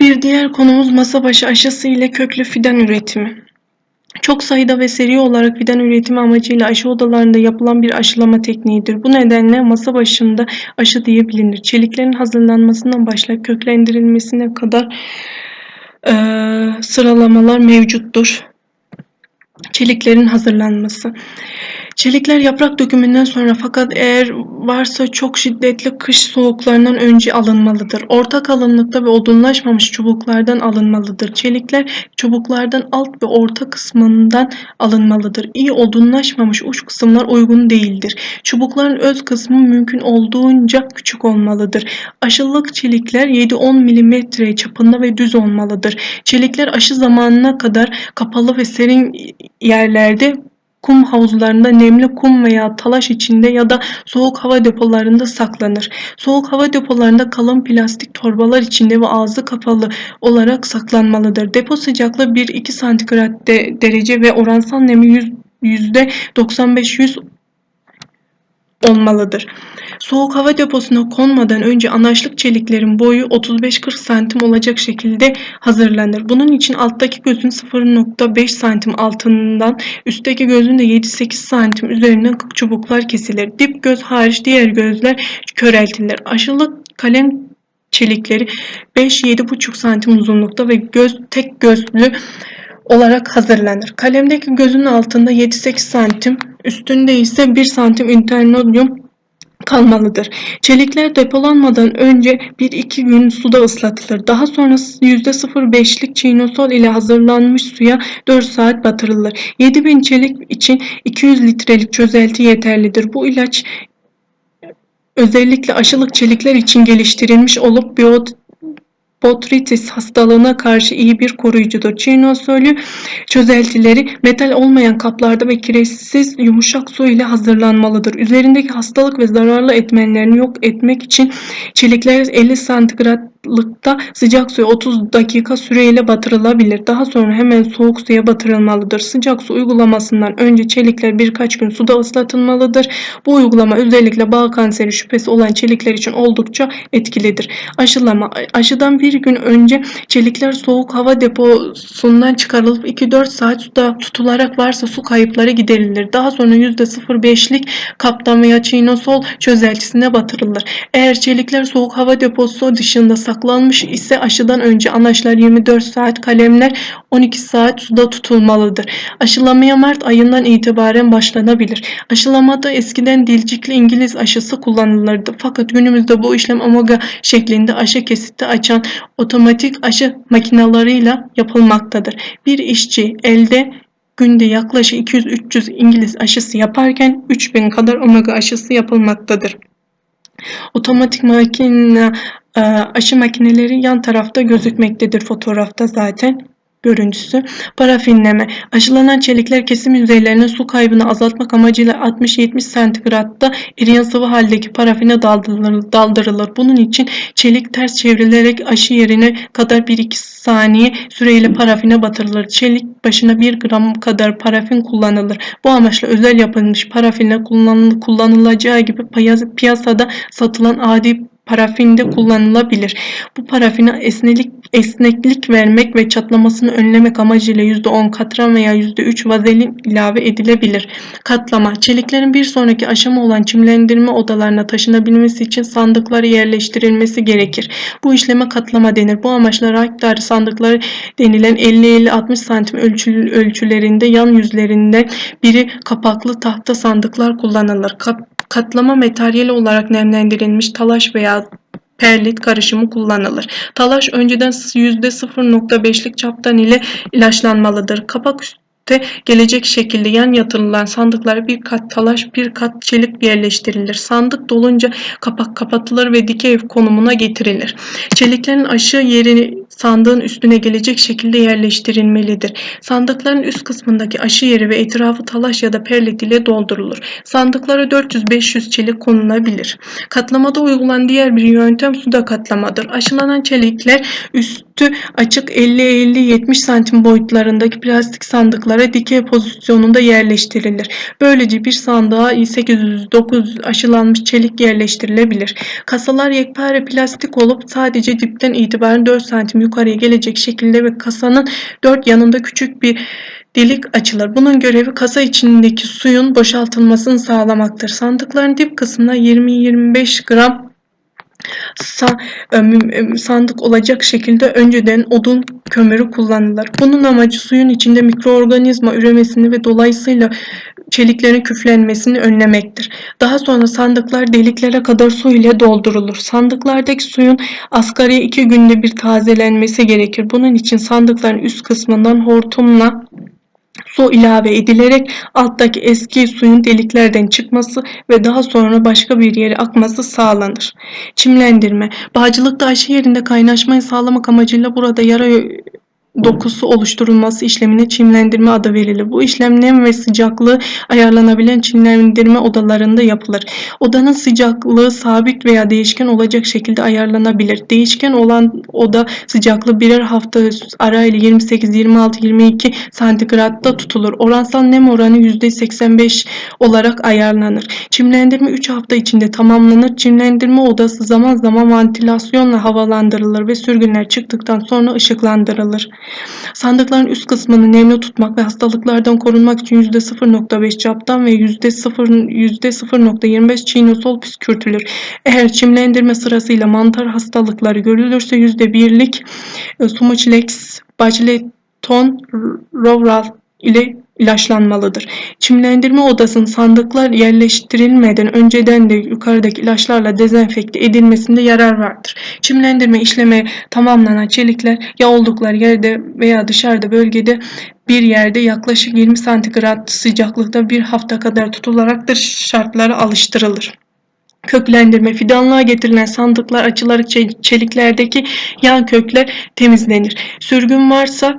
Bir diğer konumuz masa başı aşısı ile köklü fidan üretimi. Çok sayıda ve seri olarak fidan üretimi amacıyla aşı odalarında yapılan bir aşılama tekniğidir. Bu nedenle masa başında aşı diye bilinir. Çeliklerin hazırlanmasından başlayıp köklendirilmesine kadar eee, sıralamalar mevcuttur. Çeliklerin hazırlanması. Çelikler yaprak dökümünden sonra fakat eğer varsa çok şiddetli kış soğuklarından önce alınmalıdır. Orta kalınlıkta ve odunlaşmamış çubuklardan alınmalıdır. Çelikler çubuklardan alt ve orta kısmından alınmalıdır. İyi odunlaşmamış uç kısımlar uygun değildir. Çubukların öz kısmı mümkün olduğunca küçük olmalıdır. Aşılık çelikler 7-10 mm çapında ve düz olmalıdır. Çelikler aşı zamanına kadar kapalı ve serin yerlerde kum havuzlarında nemli kum veya talaş içinde ya da soğuk hava depolarında saklanır. Soğuk hava depolarında kalın plastik torbalar içinde ve ağzı kapalı olarak saklanmalıdır. Depo sıcaklığı 1-2 santigrat de- derece ve oransal nemi yüz- %95-100 olmalıdır. Soğuk hava deposuna konmadan önce anaçlık çeliklerin boyu 35-40 santim olacak şekilde hazırlanır. Bunun için alttaki gözün 0.5 santim altından, üstteki gözün de 7-8 santim üzerinden çubuklar kesilir. Dip göz hariç diğer gözler köreltilir. Aşılık kalem çelikleri 5-7,5 santim uzunlukta ve göz tek gözlü olarak hazırlanır. Kalemdeki gözün altında 7-8 santim, üstünde ise 1 santim internodyum kalmalıdır. Çelikler depolanmadan önce 1-2 gün suda ıslatılır. Daha sonra %0,5'lik çiğnosol ile hazırlanmış suya 4 saat batırılır. 7000 çelik için 200 litrelik çözelti yeterlidir. Bu ilaç özellikle aşılık çelikler için geliştirilmiş olup biyot Botrytis hastalığına karşı iyi bir koruyucudur. Çiğnosolü çözeltileri metal olmayan kaplarda ve kireçsiz yumuşak su ile hazırlanmalıdır. Üzerindeki hastalık ve zararlı etmenlerini yok etmek için çelikler 50 santigratlıkta sıcak suya 30 dakika süreyle batırılabilir. Daha sonra hemen soğuk suya batırılmalıdır. Sıcak su uygulamasından önce çelikler birkaç gün suda ıslatılmalıdır. Bu uygulama özellikle bağ kanseri şüphesi olan çelikler için oldukça etkilidir. Aşılama. Aşıdan bir gün önce çelikler soğuk hava deposundan çıkarılıp 2-4 saat suda tutularak varsa su kayıpları giderilir. Daha sonra %0,5'lik kaptan veya çiğnosol çözeltisine batırılır. Eğer çelikler soğuk hava deposu dışında saklanmış ise aşıdan önce anaçlar 24 saat, kalemler 12 saat suda tutulmalıdır. Aşılamaya Mart ayından itibaren başlanabilir. Aşılamada eskiden dilcikli İngiliz aşısı kullanılırdı. Fakat günümüzde bu işlem omega şeklinde aşı kesiti açan otomatik aşı makinalarıyla yapılmaktadır. Bir işçi elde günde yaklaşık 200-300 İngiliz aşısı yaparken 3000 kadar omega aşısı yapılmaktadır. Otomatik makine aşı makineleri yan tarafta gözükmektedir fotoğrafta zaten görüntüsü. Parafinleme. Aşılanan çelikler kesim yüzeylerine su kaybını azaltmak amacıyla 60-70 santigratta eriyen sıvı haldeki parafine daldırılır, daldırılır. Bunun için çelik ters çevrilerek aşı yerine kadar 1-2 saniye süreyle parafine batırılır. Çelik başına 1 gram kadar parafin kullanılır. Bu amaçla özel yapılmış parafinle kullanıl kullanılacağı gibi piyas- piyasada satılan adi parafinde kullanılabilir. Bu parafine esnelik, esneklik vermek ve çatlamasını önlemek amacıyla %10 katran veya %3 vazelin ilave edilebilir. Katlama. Çeliklerin bir sonraki aşama olan çimlendirme odalarına taşınabilmesi için sandıkları yerleştirilmesi gerekir. Bu işleme katlama denir. Bu amaçla raktari sandıkları denilen 50-50-60 santim ölçü, ölçülerinde yan yüzlerinden biri kapaklı tahta sandıklar kullanılır. Katlama materyali olarak nemlendirilmiş talaş veya perlit karışımı kullanılır. Talaş önceden %0.5'lik çaptan ile ilaçlanmalıdır. Kapak üstte gelecek şekilde yan yatırılan sandıklara bir kat talaş bir kat çelik yerleştirilir. Sandık dolunca kapak kapatılır ve dikey konumuna getirilir. Çeliklerin aşı yeri sandığın üstüne gelecek şekilde yerleştirilmelidir. Sandıkların üst kısmındaki aşı yeri ve etrafı talaş ya da perlit ile doldurulur. Sandıklara 400-500 çelik konulabilir. Katlamada uygulanan diğer bir yöntem suda katlamadır. Aşılanan çelikler üstü açık 50-50-70 santim boyutlarındaki plastik sandıklara dikey pozisyonunda yerleştirilir. Böylece bir sandığa 800-900 aşılanmış çelik yerleştirilebilir. Kasalar yekpare plastik olup sadece dipten itibaren 4 santim yukarıya gelecek şekilde ve kasanın dört yanında küçük bir delik açılır. Bunun görevi kasa içindeki suyun boşaltılmasını sağlamaktır. Sandıkların dip kısmına 20-25 gram em- em- sandık olacak şekilde önceden odun kömürü kullanılır. Bunun amacı suyun içinde mikroorganizma üremesini ve dolayısıyla çeliklerin küflenmesini önlemektir. Daha sonra sandıklar deliklere kadar su ile doldurulur. Sandıklardaki suyun asgari iki günde bir tazelenmesi gerekir. Bunun için sandıkların üst kısmından hortumla su ilave edilerek alttaki eski suyun deliklerden çıkması ve daha sonra başka bir yere akması sağlanır. Çimlendirme. Bağcılıkta aşı yerinde kaynaşmayı sağlamak amacıyla burada yara dokusu oluşturulması işlemine çimlendirme adı verilir. Bu işlem nem ve sıcaklığı ayarlanabilen çimlendirme odalarında yapılır. Odanın sıcaklığı sabit veya değişken olacak şekilde ayarlanabilir. Değişken olan oda sıcaklığı birer hafta arayla 28, 26, 22 santigratta tutulur. Oransal nem oranı %85 olarak ayarlanır. Çimlendirme 3 hafta içinde tamamlanır. Çimlendirme odası zaman zaman ventilasyonla havalandırılır ve sürgünler çıktıktan sonra ışıklandırılır. Sandıkların üst kısmını nemli tutmak ve hastalıklardan korunmak için %0.5 captan ve %0 %0.25 çiğnosol püskürtülür. Eğer çimlendirme sırasıyla mantar hastalıkları görülürse %1'lik e, Sumuclex bacilleton rovral ile ilaçlanmalıdır. Çimlendirme odasının sandıklar yerleştirilmeden önceden de yukarıdaki ilaçlarla dezenfekte edilmesinde yarar vardır. Çimlendirme işlemi tamamlanan çelikler ya oldukları yerde veya dışarıda bölgede bir yerde yaklaşık 20 santigrat sıcaklıkta bir hafta kadar tutularak dış şartlara alıştırılır. Köklendirme fidanlığa getirilen sandıklar açılarak çe- çeliklerdeki yan kökler temizlenir. Sürgün varsa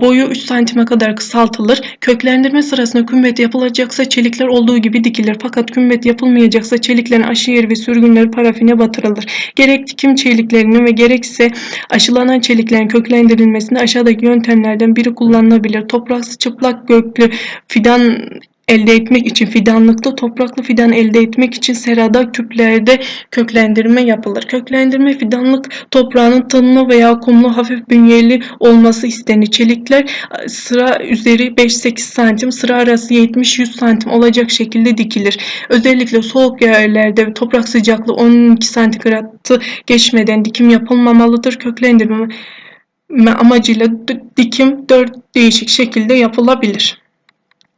boyu 3 santime kadar kısaltılır. Köklendirme sırasında kümbet yapılacaksa çelikler olduğu gibi dikilir. Fakat kümbet yapılmayacaksa çeliklerin aşı yeri ve sürgünleri parafine batırılır. Gerek dikim çeliklerinin ve gerekse aşılanan çeliklerin köklendirilmesinde aşağıdaki yöntemlerden biri kullanılabilir. Topraksı çıplak göklü fidan elde etmek için fidanlıkta topraklı fidan elde etmek için serada küplerde köklendirme yapılır. Köklendirme fidanlık toprağının tınlı veya kumlu hafif bünyeli olması istenir. Çelikler e, sıra üzeri 5-8 santim sıra arası 70-100 santim olacak şekilde dikilir. Özellikle soğuk yerlerde toprak sıcaklığı 12 santigratı geçmeden dikim yapılmamalıdır. Köklendirme amacıyla dikim 4 değişik şekilde yapılabilir.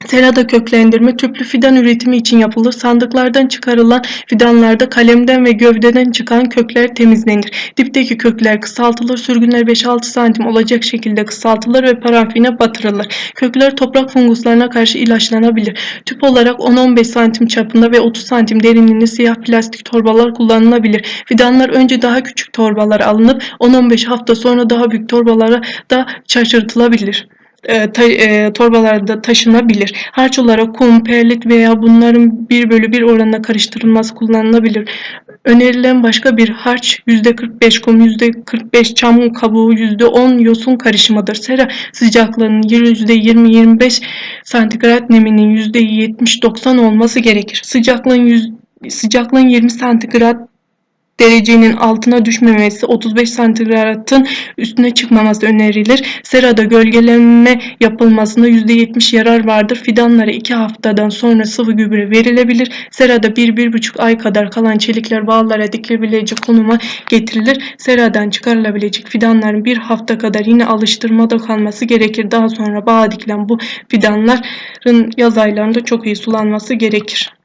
Serada köklendirme tüplü fidan üretimi için yapılır. Sandıklardan çıkarılan fidanlarda kalemden ve gövdeden çıkan kökler temizlenir. Dipteki kökler kısaltılır. Sürgünler 5-6 santim olacak şekilde kısaltılır ve parafine batırılır. Kökler toprak funguslarına karşı ilaçlanabilir. Tüp olarak 10-15 santim çapında ve 30 santim derinliğinde siyah plastik torbalar kullanılabilir. Fidanlar önce daha küçük torbalara alınıp 10-15 hafta sonra daha büyük torbalara da şaşırtılabilir e, ta, e, torbalarda taşınabilir. Harç olarak kum, perlit veya bunların 1 bölü 1 oranına karıştırılması kullanılabilir. Önerilen başka bir harç %45 kum, %45 çam kabuğu, %10 yosun karışımıdır. Sera sıcaklığının %20-25 santigrat neminin %70-90 olması gerekir. Sıcaklığın 100 sıcaklığın 20 santigrat derecenin altına düşmemesi, 35 santigratın üstüne çıkmaması önerilir. Serada gölgelenme yapılmasında %70 yarar vardır. Fidanlara 2 haftadan sonra sıvı gübre verilebilir. Serada 1-1,5 ay kadar kalan çelikler bağlara dikilebilecek konuma getirilir. Seradan çıkarılabilecek fidanların bir hafta kadar yine alıştırmada kalması gerekir. Daha sonra bağa dikilen bu fidanların yaz aylarında çok iyi sulanması gerekir.